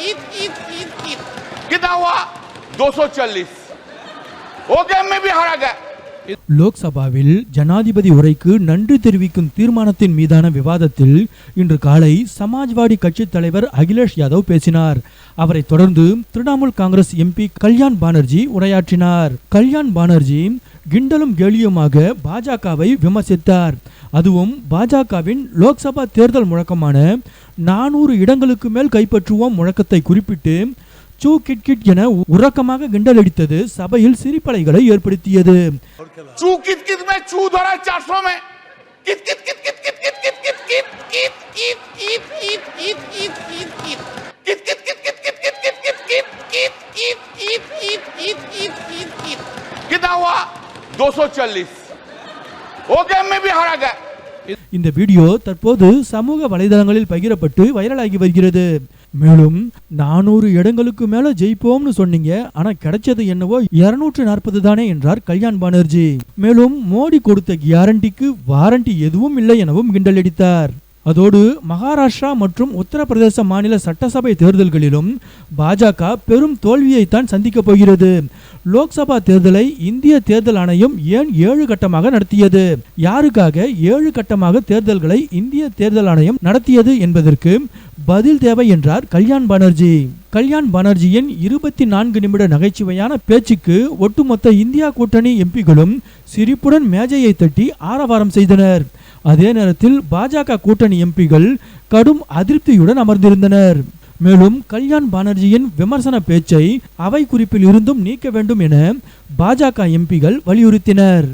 ईद ईद ईद ईद कितना हुआ दो सौ चालीस वो गेम में भी हारा गया லோக்சபாவில் ஜனாதிபதி உரைக்கு நன்றி தெரிவிக்கும் தீர்மானத்தின் மீதான விவாதத்தில் இன்று காலை சமாஜ்வாடி கட்சித் தலைவர் அகிலேஷ் யாதவ் பேசினார் அவரை தொடர்ந்து திரிணாமுல் காங்கிரஸ் எம்பி கல்யாண் பானர்ஜி உரையாற்றினார் கல்யாண் பானர்ஜி கிண்டலும் கேலியுமாக பாஜகவை விமர்சித்தார் அதுவும் பாஜகவின் லோக்சபா தேர்தல் முழக்கமான நானூறு இடங்களுக்கு மேல் கைப்பற்றுவோம் முழக்கத்தை குறிப்பிட்டு சூ கிட் கிட் என உறக்கமாக கிண்டலடித்தது சபையில் சிரிப்பலைகளை ஏற்படுத்தியது कितना हुआ 240 இந்த வீடியோ தற்போது சமூக வலைதளங்களில் பகிரப்பட்டு வைரலாகி வருகிறது. மேலும் நானூறு இடங்களுக்கு மேல ஜெயிப்போம்னு சொன்னீங்க ஆனா கிடைச்சது என்னவோ இருநூற்று நாற்பது தானே என்றார் கல்யாண் பானர்ஜி. மேலும் மோடி கொடுத்த கேரண்டிக்கு வாரண்டி எதுவும் இல்லை எனவும் கிண்டல் அடித்தார். அதோடு மகாராஷ்டிரா மற்றும் உத்தரப்பிரதேச மாநில சட்டசபை தேர்தல்களிலும் பாஜக பெரும் தோல்வியைத்தான் சந்திக்கப் போகிறது. லோக்சபா தேர்தலை இந்திய தேர்தல் ஆணையம் ஏன் ஏழு கட்டமாக நடத்தியது? யாருக்காக ஏழு கட்டமாக தேர்தல்களை இந்திய தேர்தல் ஆணையம் நடத்தியது என்பதற்கு பதில் தேவை என்றார் கல்யாண் பானர்ஜி. கல்யாண் பானர்ஜியின் இருபத்தி நான்கு நிமிட நகைச்சுவையான பேச்சுக்கு ஒட்டுமொத்த இந்தியா கூட்டணி எம்பிகளும் சிரிப்புடன் மேஜையை தட்டி ஆரவாரம் செய்தனர். அதே நேரத்தில் பாஜக கூட்டணி எம்பிகள் கடும் அதிருப்தியுடன் அமர்ந்திருந்தனர். மேலும் கல்யாண் பானர்ஜியின் விமர்சன பேச்சை அவை குறிப்பில் இருந்தும் நீக்க வேண்டும் என பாஜக எம்பிகள் வலியுறுத்தினர்.